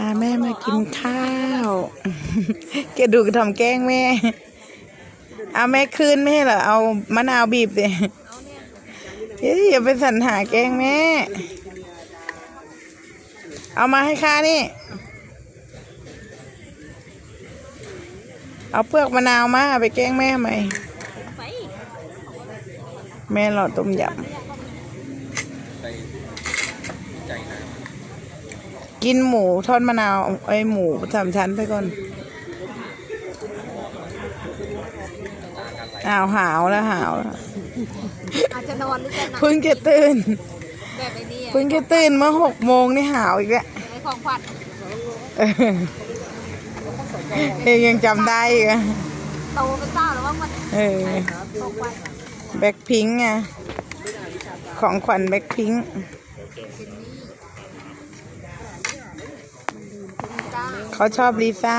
พาแม่มากินข้าวแกดูทำแกล้งแม่ เอาแม่คืนไม่ให้เหรอ เอามะนาวบีบดิเฮ้ยอย่าไปสันหาแกล้งแม่ เอามาให้ข้านี่ เอาเปลือกมะนาวมาไปแกล้งแม่ไหม แม่หลอดต้มยำ กินหมูทอดมะนาวไอยหมูสามชั้นไปก่อนอ้าวหาวแล้วหาวแล้วอาจจะนอนหรือจะหนักเพิ่งจะตื่นแบบไอ้นี่อะเพิ่งจะตื่นเมื่อหกโมงนี่หาวอีกแล้วในของขวัญเออเองยังจำได้อีกอะโตเป็นเจ้าแล้วว่ามันเออของขวัญแบ็คพิงค์ไงของขวัญแบ็คพิงค์ จ้า เขาชอบลิซ่า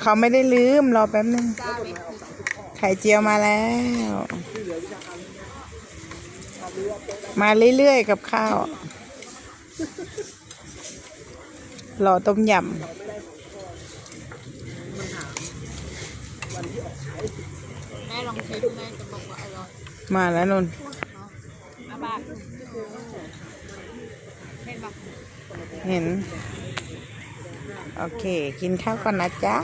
เขาไม่ได้ลืม รอแป๊บนึง ไข่เจียวมาแล้ว มาเรื่อยๆกับข้าวรอต้มยแม่ลองชิมแม่จะบอกว่าอร่อยำมาแล้วนนอาบากเห็นปะเห็น โอเค กินข้าวก่อนนะจ๊ะ